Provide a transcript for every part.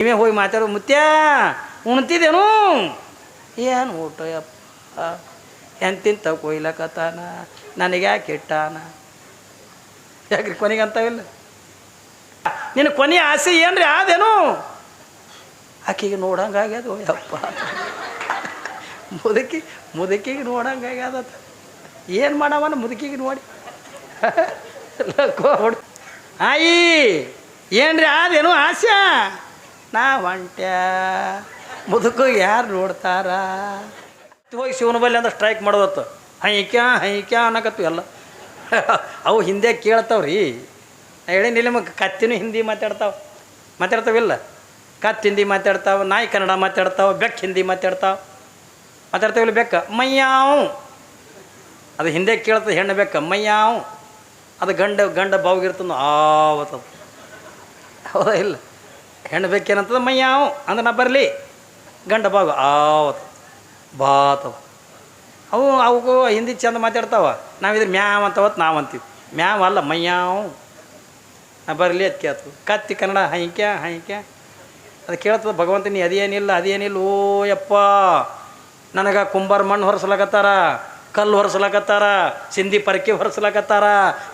ನೀವೇ ಹೋಗಿ ಮಾತಾಡೋ ಮುತ್ಯ. ಉಣ್ತಿದ್ದೇನು? ಏನು ಊಟ ಎಂತಿಂತ ಕೊಯ್ಲಕತ್ತಾನ? ನನಗೆ ಯಾಕೆ ಇಟ್ಟಾನ ಯಾಕ್ರಿ ಕೊನೆಗೆ ಅಂತಾವಿಲ್ಲ ನಿನ್ನ ಕೊನೆ ಆಸೆ ಏನ್ರಿ ಆದೇನು? ಆಕೆಗೆ ನೋಡಂಗಾಗ್ಯದ ಯಪ್ಪ. ಮುದುಕಿ, ಮುದುಕಿಗೆ ನೋಡಂಗಾಗ್ಯದ ಏನು ಮಾಡವನ ಮುದುಕಿಗೆ ನೋಡಿ. ಲಕ್ಕೋ ಹೊಡ್ ಆಯಿ, ಏನ್ರಿ ಆದೇನು ಆಸೆ? ನಾ ಹೊಂಟ್ಯ ಮುದುಕು ಯಾರು ನೋಡ್ತಾರ? ಹೋಗಿ ಶಿವನ ಬಲ್ಲಿ ಅಂದ್ರೆ ಸ್ಟ್ರೈಕ್ ಮಾಡೋದತ್ತು. ಹೈಕ್ಯ ಹೈಕ್ಯ ಅನ್ನಕತ್ತು ಎಲ್ಲ. ಅವು ಹಿಂದೆ ಕೇಳ್ತಾವ್ರಿ. ಹೇಳಿ ನಿಮಗೆ ಕತ್ತಿನೂ ಹಿಂದಿ ಮಾತಾಡ್ತಾವ. ಮಾತಾಡ್ತಾವಿಲ್ಲ? ಕತ್ತು ಹಿಂದಿ ಮಾತಾಡ್ತಾವ, ನಾಯಿ ಕನ್ನಡ ಮಾತಾಡ್ತಾವ, ಬೆಕ್ಕ ಹಿಂದಿ ಮಾತಾಡ್ತಾವ. ಮಾತಾಡ್ತಾವಿಲ್ಲ ಬೆಕ್ಕ? ಮಯ್ಯಾವು ಅದು ಹಿಂದೆ ಕೇಳ್ತದೆ ಹೆಣ್ಣು ಬೆಕ್ಕ? ಮಯ್ಯಾವ್ ಅದು ಗಂಡ ಗಂಡ ಬಾವಿಗಿರ್ತದ ಆವತ್ತದು ಹೌದಾ ಇಲ್ಲ? ಹೆಣ್ಣು ಬೇಕೇನಂತದ ಮೈಯಾವು. ಅಂದ್ರೆ ನಾ ಬರಲಿ. ಗಂಡ ಬಾಗು. ಆವತ್ತು ಬಾತವ. ಅವು ಅವಕ್ಕೂ ಹಿಂದಿ ಚಂದ ಮಾತಾಡ್ತಾವ. ನಾವಿದ್ರೆ ಮ್ಯಾವ್ ಅಂತವತ್ತು ನಾವು ಅಂತೀವಿ. ಮ್ಯಾವ್ ಅಲ್ಲ, ಮೈಯಾವು. ನಾ ಬರಲಿ ಅದು ಕೇಳ್ತದೆ ಕತ್ತಿ ಕನ್ನಡ, ಹೈಕ್ಯ ಹೈಕ್ಯ. ಅದು ಕೇಳ್ತದೆ, ಭಗವಂತ ನೀ ಅದೇನಿಲ್ಲ ಅದೇನಿಲ್ಲ, ಓ ಯಪ್ಪ. ನನಗೆ ಕುಂಬಾರ ಮಣ್ಣು ಹೊರಸ್ಲಾಕತ್ತಾರ. ಕಲ್ಲು ಹೊರಸ್ಲಾಕತ್ತಾರ, ಸಿಂಧಿ ಪರಕೆ ಹೊರಸ್ಲಾಕತ್ತಾರ,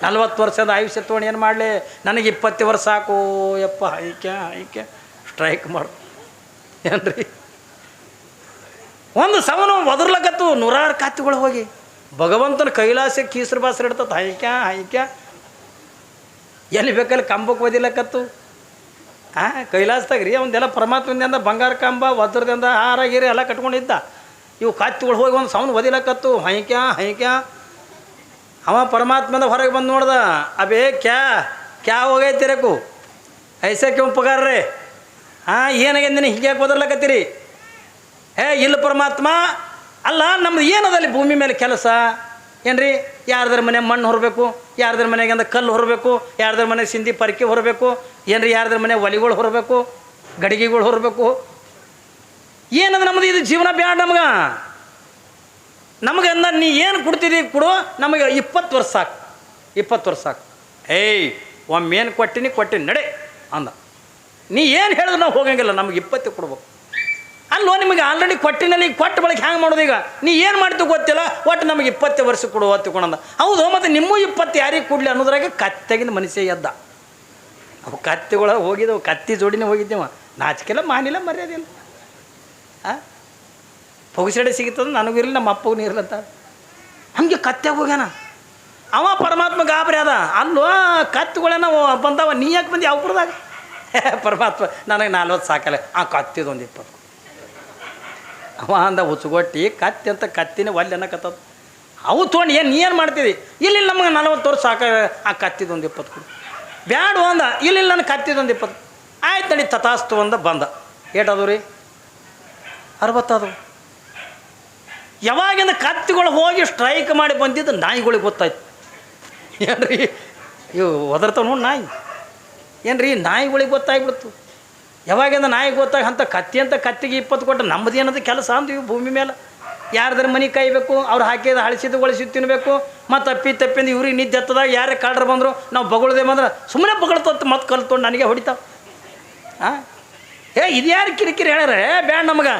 ನಲ್ವತ್ತು ವರ್ಷದ ಆಯುಷ್ಯ ತೊಗೊಂಡು ಏನು ಮಾಡಲಿ? ನನಗೆ ಇಪ್ಪತ್ತು ವರ್ಷ ಸಾಕು. ಯಪ್ಪ ಐಕ್ಯ ಐಕ್ಯ ಸ್ಟ್ರೈಕ್ ಮಾಡು. ಏನ್ರಿ? ಒಂದು ಸವನು ಒದರ್ಲಕತ್ತು ನೂರಾರು ಕಾತಿಗಳು ಹೋಗಿ. ಭಗವಂತನ ಕೈಲಾಸ ಕೀಸರು ಬಾಸ್ರು ಇಡ್ತತ್. ಹೈಕ್ಯ ಹೈಕ್ಯ. ಎಲ್ಲಿ ಬೇಕಲ್ಲಿ ಕಂಬಕ್ಕೆ ಓದಿಲಕತ್ತು ಹಾಂ ಕೈಲಾಸದಾಗ ರೀ ಅವನ್ನೆಲ್ಲ ಪರಮಾತ್ಮದಿಂದ ಬಂಗಾರ ಕಂಬ, ವಜ್ರದಿಂದ ಹಾರ, ಗೀರಿ ಎಲ್ಲ ಕಟ್ಕೊಂಡಿದ್ದ. ಇವು ಕತ್ತಿಗಳು ಹೋಗಿ ಒಂದು ಸೌಂಡ್ ಒದಿಲಕತ್ತು ಹೈಕ್ಯ ಹೈಕ್ಯ ಅವ ಪರಮಾತ್ಮದ ಹೊರಗೆ ಬಂದು ನೋಡ್ದ, ಅಬೇ ಕ್ಯಾ ಕ್ಯಾ ಹೋಗೈತಿ ರೇಕು ಐಸೆ ಕ್ಯೂ ಪಗಾರ ರೀ ಹಾಂ ಏನಾಗಿದೆ ನೀನು ಹೀಗೆ ಬದರ್ಲಕತ್ತೀರಿ ಹೇ ಇಲ್ಲ ಪರಮಾತ್ಮ. ಅಲ್ಲ, ನಮ್ದು ಏನದಲ್ಲಿ ಭೂಮಿ ಮೇಲೆ ಕೆಲಸ? ಏನ್ರಿ? ಯಾರ್ದಾರ ಮನೆ ಮಣ್ಣು ಹೊರಬೇಕು? ಯಾರ್ದಾರ ಮನೆಗೆ ಕಲ್ಲು ಹೊರಬೇಕು? ಯಾರ್ದಾರ ಮನೆ ಸಿಂಧಿ ಪರಕೆ ಹೊರಬೇಕು? ಏನ್ರಿ? ಯಾರ್ದಾರ ಮನೆ ಒಲಿಗಳು ಹೊರಬೇಕು? ಗಡಿಗೆಗಳು ಹೊರಬೇಕು? ಏನದ ನಮ್ದು ಇದು ಜೀವನ ಬ್ಯಾಡ ನಮ್ಗೆ. ನಮಗೆ ಅಂದ ನೀ ಏನು ಕೊಡ್ತೀರಿ ಕೊಡು, ನಮಗೆ ಇಪ್ಪತ್ತು ವರ್ಷ ಸಾಕು. ಇಪ್ಪತ್ತು ವರ್ಷ ಸಾಕು. ಏಯ್ ಒಮ್ಮೇನು ಕೊಟ್ಟಿನಿ ಕೊಟ್ಟಿನಿ, ನಡೆ ಅಂದ. ನೀ ಏನು ಹೇಳಿದ್ರು ನಾವು ಹೋಗಂಗಿಲ್ಲ, ನಮಗೆ ಇಪ್ಪತ್ತು ಕೊಡ್ಬೇಕು. ಅಲ್ಲೋ, ನಿಮಗೆ ಆಲ್ರೆಡಿ ಕೊಟ್ಟಿನಲ್ಲಿ ಕೊಟ್ಟು ಬಳಕೆ ಹ್ಯಾಂಗೆ ಮಾಡೋದು ಈಗ? ನೀ ಏನು ಮಾಡ್ತೀವಿ ಗೊತ್ತಿಲ್ಲ, ಒಟ್ಟು ನಮಗೆ ಇಪ್ಪತ್ತು ವರ್ಷ ಕೊಡು ಹೊತ್ತು ಹೌದು, ಮತ್ತು ನಿಮ್ಮೂ ಇಪ್ಪತ್ತು ಯಾರಿಗೆ ಕೊಡಲಿ ಅನ್ನೋದ್ರಾಗೆ ಕತ್ತೆಗಿನ ಮನುಷ್ಯ ಎದ್ದ. ಅವು ಕತ್ತಿಗಳ ಹೋಗಿದ್ದವು, ಕತ್ತಿ ಜೋಡಿನೇ ಹೋಗಿದ್ದೇವ. ನಾಚಿಕೆಲ್ಲ ಮಾನಿಲ್ಲ ಮರ್ಯಾದಿಲ್ಲ ಹಾಂ ಪೊಗಸಡೆ ಸಿಗುತ್ತದೆ ನನಗೂ ಇರಲಿ ನಮ್ಮ ಅಪ್ಪಗೂ ಇರಲಂತ ಹಂಗೆ ಕತ್ತೆಗೆ ಹೋಗ್ಯಾನ. ಅವ ಪರಮಾತ್ಮ ಗಾಬರಿ ಅದ. ಅಲ್ಲೋ ಕತ್ತುಗಳೇನ ಬಂದವ. ನೀ ಯಾಕೆ ಬಂದು ಯಾವ ಕುಡ್ದಾಗ ಪರಮಾತ್ಮ, ನನಗೆ ನಲ್ವತ್ತು ಸಾಕಲ್ಲ. ಆ ಕತ್ತಿದೊಂದು ಇಪ್ಪತ್ತು. ಅವ ಅಂದ ಹುಚ್ಚುಗೊಟ್ಟಿ, ಕತ್ತಿ ಅಂತ ಕತ್ತಿನ ಒಲ್ಲೆ ಅನ್ನಕತ್ತದ. ಅವು ತೊಗೊಂಡು ಏನು, ನೀ ಏನು ಮಾಡ್ತಿದ್ದಿ ಇಲ್ಲಿ ನಮಗೆ ನಲ್ವತ್ತು ವರ್ಷ ಸಾಕ, ಆ ಕತ್ತಿದೊಂದು ಇಪ್ಪತ್ತು ಕೊಡು. ಬ್ಯಾಡು ಅಂದ. ಇಲ್ಲಿ ನನ್ನ ಕತ್ತಿದೊಂದು ಇಪ್ಪತ್ತು. ಆಯ್ತು ನಡಿ, ತಥಾಸ್ತು ಒಂದು ಬಂದ. ಏಟದು ರೀ ಅರವತ್ತದು. ಯಾವಾಗಿಂದ ಕತ್ತಿಗಳು ಹೋಗಿ ಸ್ಟ್ರೈಕ್ ಮಾಡಿ ಬಂದಿದ್ದು ನಾಯಿಗಳಿಗೆ ಗೊತ್ತಾಯ್ತು. ಏನ್ರಿ? ಇವು ಒದರ್ತಾವ ನೋಡಿ ನಾಯಿ. ಏನ್ರಿ? ನಾಯಿಗಳಿಗೆ ಗೊತ್ತಾಗ್ಬಿಡ್ತು. ಯಾವಾಗಿಂದ ನಾಯಿ ಗೊತ್ತಾಗ ಅಂತ ಕತ್ತಿ ಅಂತ ಕತ್ತಿಗೆ ಇಪ್ಪತ್ತು ಕೊಟ್ಟು ನಮ್ಮದು ಏನದು ಕೆಲಸ ಇವು ಭೂಮಿ ಮೇಲೆ. ಯಾರ್ದಾರ ಮನೆ ಕಾಯ್ಬೇಕು, ಅವ್ರು ಹಾಕಿದ ಹಳಿಸಿದ್ದು ಒಳಸಿದ್ದು ತಿನ್ನಬೇಕು ಮತ್ತು ಅಪ್ಪಿ ತಪ್ಪಿಂದ ಇವ್ರಿಗೆ ನಿದ್ದೆ ಹತ್ತದಾಗ ಯಾರೇ ಕಾಡ್ರು ಬಂದರು, ನಾವು ಬಗಳದೆ ಬಂದ್ರೆ ಸುಮ್ಮನೆ ಬಗಳ್ತತ್ತು ಮತ್ತೆ ಕಲ್ತ್ಕೊಂಡು ನನಗೆ ಹೊಡಿತಾವೆ. ಹಾಂ ಏ, ಇದು ಯಾರು ಕಿರಿಕಿರಿ ಹೇಳ್ಯಾರ? ಬ್ಯಾಂಡ್ ನಮಗೆ.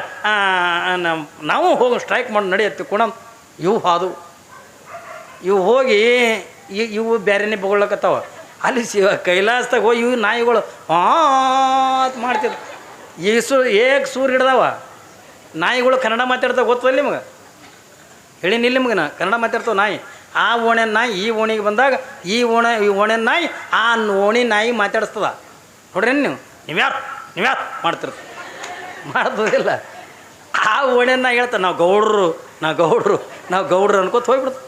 ನಾವು ಹೋಗಿ ಸ್ಟ್ರೈಕ್ ಮಾಡಿ ನಡೆಯತ್ತೆ ಕೂಡ. ಇವು ಹಾದು. ಇವು ಹೋಗಿ ಇವು ಬೇರೆನೇ ಬಗೊಳ್ಳಕತ್ತಾವ ಅಲ್ಲಿ ಶಿವ ಕೈಲಾಸದಾಗ ಹೋಗಿ ಇವು ನಾಯಿಗಳು ಆತ್ ಮಾಡ್ತಿದ್ರು ಈ ಸು, ಏಕ್ ಸೂರ್ ಹಿಡ್ದಾವ. ನಾಯಿಗಳು ಕನ್ನಡ ಮಾತಾಡ್ತಾವ ಗೊತ್ತಲ್ಲ ನಿಮಗೆ? ಹೇಳಿನಿಲ್ಲ ನಿಮ್ಗೆ ನಾ ಕನ್ನಡ ಮಾತಾಡ್ತಾವ ನಾಯಿ. ಆ ಓಣೆ ನಾಯಿ ಈ ಓಣಿಗೆ ಬಂದಾಗ ಈ ಓಣೆ ಈ ಓಣೆ ನಾಯಿ ಆ ಓಣಿ ನಾಯಿ ಮಾತಾಡಿಸ್ತದ. ನೋಡ್ರಿ ನೀವು? ನೀವ್ಯಾರು? ನೀವ್ಯಾರು ಮಾಡ್ತಿರ್ತ ಮಾಡ್ತದಿಲ್ಲ ಆ ಓಣೆನ ನಾಯಿ ಹೇಳ್ತಾರೆ ನಾವು ಗೌಡ್ರು ನಾವು ಗೌಡ್ರು ನಾವು ಗೌಡ್ರು ಅನ್ಕೋತ ಹೋಗ್ಬಿಡ್ತು.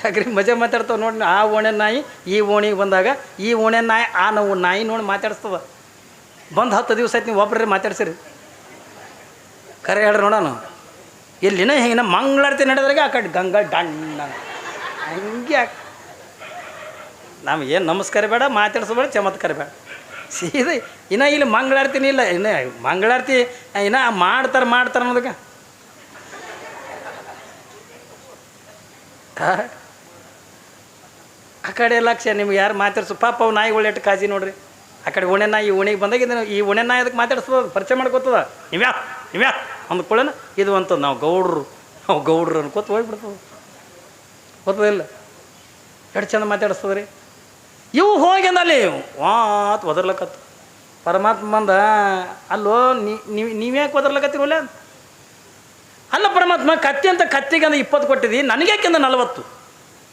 ಯಾಕ್ರಿ ಮಜಾ ಮಾತಾಡ್ತಾವೆ ನೋಡಿ ಆ ಓಣೆ ನಾಯಿ, ಈ ಓಣಿಗೆ ಬಂದಾಗ, ಈ ಓಣೆ ನಾಯಿ, ಆ ನಾವು ನಾಯಿ ನೋಡಿ ಮಾತಾಡಿಸ್ತದ. ಬಂದು ಹತ್ತು ದಿವಸ ಆಯ್ತು ನೀವು ಒಬ್ಬರೇ ಮಾತಾಡ್ಸಿರಿ. ಕರೆ ಹೇಳ್ರಿ ನೋಡೋಣ ಎಲ್ಲಿನ ಹಿಂಗೆ ಮಂಗಳಾರತಿ ನಡೆದ್ರಾಗ ಆ ಕಡೆ ಗಂಗಾ ಡಣ್ಣ ಹಂಗೆ ನಮ್ಗೆ ಏನು ನಮಸ್ಕಾರ ಬೇಡ ಮಾತಾಡಿಸ್ಬೇಡ ಚಮತ್ಕಾರ ಬೇಡ. ಸೀದಾ ಇನ್ನು ಇಲ್ಲಿ ಮಂಗಳಾರತಿನೇ ಇಲ್ಲ, ಇನ್ನು ಮಂಗಳಾರತಿ, ಇನ್ನು ಮಾಡ್ತಾರೆ ಮಾಡ್ತಾರೆ ಅನ್ನೋದಕ್ಕೆ. ಆ? ಕಡೆ ಲಕ್ಷ ನಿಮ್ಗೆ ಯಾರು ಮಾತಾಡ್ಸು? ಪಾಪ ಅವು ನಾಯಿಗಳು ಎಟ್ಟು ಕಾಜಿ ನೋಡ್ರಿ. ಆ ಕಡೆ ಓಣೆ ನಾಯಿ ಓಣಿಗೆ ಬಂದಾಗ ಇದನ್ನು ಈ ನಾಯಿ ಅದಕ್ಕೆ ಮಾತಾಡಿಸ್ತದ ಪರಿಚಯ ಮಾಡ್ಕೋತದ? ಇವ್ಯಾ ನೀವ್ಯಾ ಅಂದ್ಕೊಳ್ಳೇನ ಇದು ಅಂತ ನಾವು ಗೌಡ್ರು ನಾವು ಗೌಡ್ರು ಅನ್ಕೋತ ಹೋಗ್ಬಿಡ್ತದೆ. ಗೊತ್ತದಿಲ್ಲ ಎಷ್ಟು ಚಂದ ಮಾತಾಡಿಸ್ತದ ರೀ ಇವು ಹೋಗಿ ಅಲ್ಲಿ ವಾತ್ ಒದರ್ಲಕತ್ತು. ಪರಮಾತ್ಮ ಬಂದ, ಅಲ್ಲೋ ನೀವು ನೀವ್ಯಾಕೆ ಒದರ್ಲಕತ್ತಿರಲ್ಲ ಅಲ್ಲ ಪರಮಾತ್ಮ, ಕತ್ತಿ ಅಂತ ಕತ್ತಿಗೆ ಅಂದ್ರೆ ಇಪ್ಪತ್ತು ಕೊಟ್ಟಿದ್ದಿ ನನಗ್ಯಾಕೆಂದ ನಲವತ್ತು?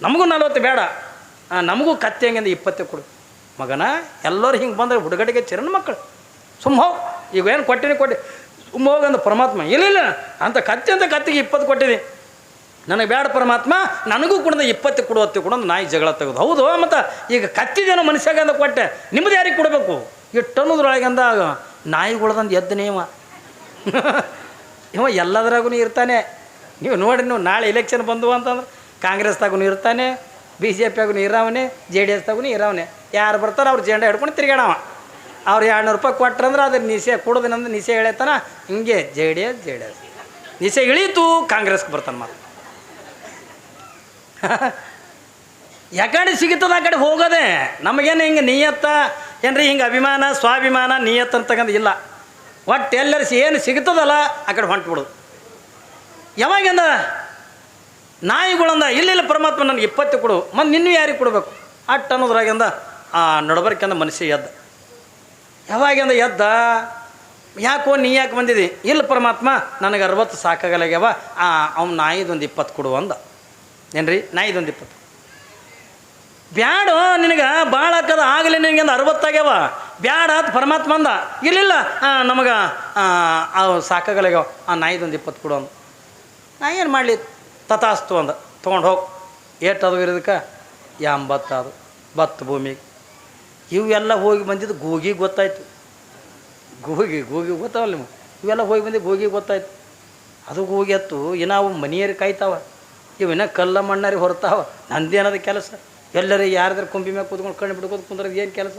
ನಮಗೂ ನಲವತ್ತು ಬೇಡ. ನಮಗೂ ಕತ್ತಿ ಹಂಗೆ ಇಪ್ಪತ್ತೇ ಕೊಡು. ಮಗನ, ಎಲ್ಲರೂ ಹಿಂಗೆ ಬಂದ್ರೆ ಹುಡುಗಡಿಗೆ ಚಿರಣ ಮಕ್ಕಳು. ಸುಮ್ಮ ಹೋಗಿ, ಈಗ ಏನು ಕೊಟ್ಟಿನಿ ಕೊಡಿ. ಸುಮ್ಮ ಹೋಗಂದ ಪರಮಾತ್ಮ. ಇಲ್ಲ ಅಂತ ಕತ್ತಿ ಅಂತ ಕತ್ತಿಗೆ ಇಪ್ಪತ್ತು ಕೊಟ್ಟಿದ್ದಿ ನನಗೆ ಬೇಡ ಪರಮಾತ್ಮ, ನನಗೂ ಕೂಡ ಇಪ್ಪತ್ತು ಕೊಡುವತ್ತೆ ಕೂಡ ಒಂದು ನಾಯಿ ಜಗಳ ತೆಗೆದು. ಹೌದು, ಮತ್ತು ಈಗ ಕತ್ತಿದೇನೋ ಮನುಷ್ಯಾಗ ಅಂತ ಕೊಟ್ಟೆ ನಿಮ್ಮದು ಯಾರಿಗೆ ಕೊಡಬೇಕು? ಇಟ್ಟು ಅನ್ನೋದ್ರೊಳಗೆ ಅಂದಾಗ ನಾಯಿಗಳದಂದು ಎದ್ದು ನೀವ. ಇವ ಎಲ್ಲದರಾಗೂ ಇರ್ತಾನೆ. ನೀವು ನೋಡಿ ನೀವು ನಾಳೆ ಎಲೆಕ್ಷನ್ ಬಂದು ಅಂತಂದ್ರೆ ಕಾಂಗ್ರೆಸ್ದಾಗೂ ಇರ್ತಾನೆ ಬಿ ಜೆ ಪಿಯಾಗೂ ಇರಾವನೆ ಜೆ ಡಿ ಎಸ್ದಾಗೂ ಇರಾವನೆ. ಯಾರು ಬರ್ತಾರೆ ಅವ್ರು ಜೆಂಡ ಹಿಡ್ಕೊಂಡು ತಿರ್ಗಾಡವ ಅವ್ರು ಎರಡು ನೂರು ರೂಪಾಯಿ ಕೊಟ್ರಂದ್ರೆ ಅದ್ರ ನಿಶೆ ಕೊಡೋದಿನಂದ್ರೆ ನಿಶೆ ಹೇಳ್ತಾನ ಹಿಂಗೆ J D S J D S ನಿಶೆ ಇಳೀತು ಕಾಂಗ್ರೆಸ್ಗೆ ಬರ್ತಾನೆ ಮತ್ತೆ ಯಾಕಡೆ ಸಿಗುತ್ತದ ಆ ಕಡೆ ಹೋಗೋದೆ ನಮಗೇನು ಹಿಂಗೆ ನಿಯತ್ತ? ಏನ್ರಿ ಹಿಂಗೆ ಅಭಿಮಾನ, ಸ್ವಾಭಿಮಾನ ನಿಯತ್ ಅಂತಕ್ಕಂಥ ಇಲ್ಲ. ಒಟ್ಟು ಎಲ್ಲರ ಏನು ಸಿಗುತ್ತದಲ್ಲ ಆ ಕಡೆ ಹೊಂಟು ಬಿಡೋದು. ಯಾವಾಗಿಂದ? ನಾಯಿಗಳಂದ ಇಲ್ಲಿಲ್ಲ ಇಲ್ಲ, ಪರಮಾತ್ಮ ನನಗೆ ಇಪ್ಪತ್ತು ಕೊಡು, ಮತ್ತು ನಿನ್ನೂ ಯಾರಿಗೆ ಕೊಡಬೇಕು? ಅಟ್ಟು ಅನ್ನೋದ್ರಾಗಿಂದ, ಆ ನಡಬರ್ಕಂದ ಮನಸ್ಸಿಗೆ ಎದ್ದ. ಯಾವಾಗಿಂದ ಎದ್ದ? ಯಾಕೋ ನೀ ಯಾಕೆ ಬಂದಿದ್ದಿ ಇಲ್ಲ, ಪರಮಾತ್ಮ, ನನಗೆ ಅರವತ್ತು ಸಾಕಾಗಲಾಗ್ಯಾವ, ಆ, ಅವ್ನು ನಾಯಿದೊಂದು ಇಪ್ಪತ್ತು ಕೊಡು ಅಂದ. ಏನ್ರಿ? ನಾಯಿದೊಂದು ಇಪ್ಪತ್ತು. ಬ್ಯಾಡ, ನಿನಗೆ ಭಾಳ ಹಾಕದ ಆಗಲಿ ನಿನಗೆ ಒಂದು ಅರವತ್ತಾಗ್ಯಾವ ಬ್ಯಾಡ ಅಂತ ಪರಮಾತ್ಮ ಅಂದ. ಇರಲಿಲ್ಲ. ನಮಗೆ ಸಾಕಾಗಲಾಗ್ಯಾವ. ಆ ನಾಯಿದೊಂದು ಇಪ್ಪತ್ತು ಕೊಡು ಅಂದ. ನಾ ಏನು ಮಾಡಲಿ? ತಥಾಸ್ತು ಅಂದ. ತೊಗೊಂಡು ಹೋಗಿ. ಏಟು ಅದು ಇರೋದಕ್ಕೆ? ಎಂಬತ್ತು ಅದು ಬತ್ತು ಭೂಮಿಗೆ ಇವೆಲ್ಲ ಹೋಗಿ ಬಂದಿದ್ದು ಗೂಗಿಗೆ ಗೊತ್ತಾಯ್ತು. ಗೂಗಿ ಗೂಗಿ ಗೊತ್ತಾವಲ್ಲ ನಿಮ್ಗೆ? ಇವೆಲ್ಲ ಹೋಗಿ ಬಂದಿದ್ದು ಗೂಗಿ ಗೊತ್ತಾಯ್ತು. ಅದು ಗೂಗಿ ಎತ್ತು, ಇನ್ನು ಅವು ಮನೆಯರಿ ಕಾಯ್ತಾವ. ಇವನ್ನ ಕಲ್ಲ ಮಣ್ಣರಿ ಹೊರತಾವ. ನಂದೇನದ ಕೆಲಸ? ಎಲ್ಲರೂ ಯಾರ್ದಾರು ಕೊಂಬಿ ಮ್ಯಾಗ ಕೂತ್ಕೊಂಡು ಕಣ್ಣು ಬಿಡ್ಕೋದು ಕುಂದ್ರದ್ದು ಏನು ಕೆಲಸ?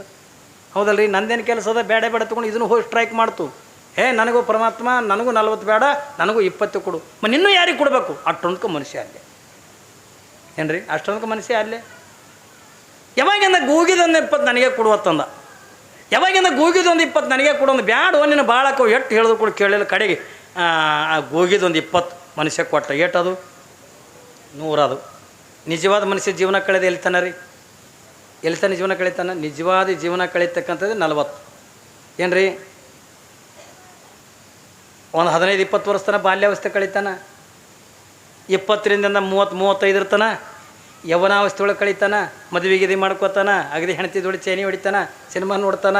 ಹೌದಲ್ರಿ, ನಂದೇನು ಕೆಲಸ ಅದ? ಬೇಡ ಬೇಡ ತೊಗೊಂಡು ಇದನ್ನು ಹೋಗಿ ಸ್ಟ್ರೈಕ್ ಮಾಡ್ತು. ಏ ನನಗೂ ಪರಮಾತ್ಮ, ನನಗೂ ನಲ್ವತ್ತು ಬೇಡ, ನನಗೂ ಇಪ್ಪತ್ತು ಕೊಡು. ಮ, ನಿನ್ನೂ ಯಾರಿಗೆ ಕೊಡಬೇಕು? ಅಷ್ಟೊಂದ್ಕೆ ಮನುಷ್ಯ ಅಲ್ಲೇ. ಏನ್ರಿ ಅಷ್ಟೊಂದಕ್ಕೆ ಮನುಷ್ಯ ಅಲ್ಲೇ? ಯಾವಾಗಿಂದ ಗೂಗಿದೊಂದು ಇಪ್ಪತ್ತು ನನಗೆ ಕೊಡುವತ್ತಂದ ಯಾವಾಗಿಂದ ಗೂಗಿದೊಂದು ಇಪ್ಪತ್ತು ನನಗೆ ಕೊಡೋದು ಬ್ಯಾಡ, ನಿನ್ನ ಭಾಳಕ್ಕೆ ಎಷ್ಟು ಹೇಳಿದ್ರು ಕೂಡ ಕೇಳಿಲ್ಲ ಕಡೆಗೆ. ಆ ಗೂಗಿದೊಂದು ಇಪ್ಪತ್ತು ಮನುಷ್ಯ ಕೊಟ್ಟ. ಏಟದು ನೂರದು ನಿಜವಾದ ಮನುಷ್ಯ ಜೀವನ ಕಳೆದು ಎಲ್ತಾನ ರೀ ಎಲ್ತಾನ ಜೀವನ ಕಳೀತಾನ ನಿಜವಾದ ಜೀವನ ಕಳೀತಕ್ಕಂಥದ್ದು ನಲವತ್ತು. ಏನು ರೀ ಒಂದು ಹದಿನೈದು, ಇಪ್ಪತ್ತು ವರ್ಷ ತನಕ ಬಾಲ್ಯಾವಸ್ಥೆ ಕಳೀತಾನ ಇಪ್ಪತ್ತರಿಂದ ಮೂವತ್ತು ಮೂವತ್ತೈದು ಇರ್ತಾನ ಯವನಾವಸ್ಥೆ ಒಳಗೆ ಕಳೀತಾನ ಮದುವೆ ಗಿದಿ ಮಾಡ್ಕೋತಾನ ಅಗದಿ ಹೆಣತಿ ದೊಡ್ಡ ಚೇನಿ ಹೊಡಿತಾನ? ಸಿನಿಮಾ ನೋಡ್ತಾನ?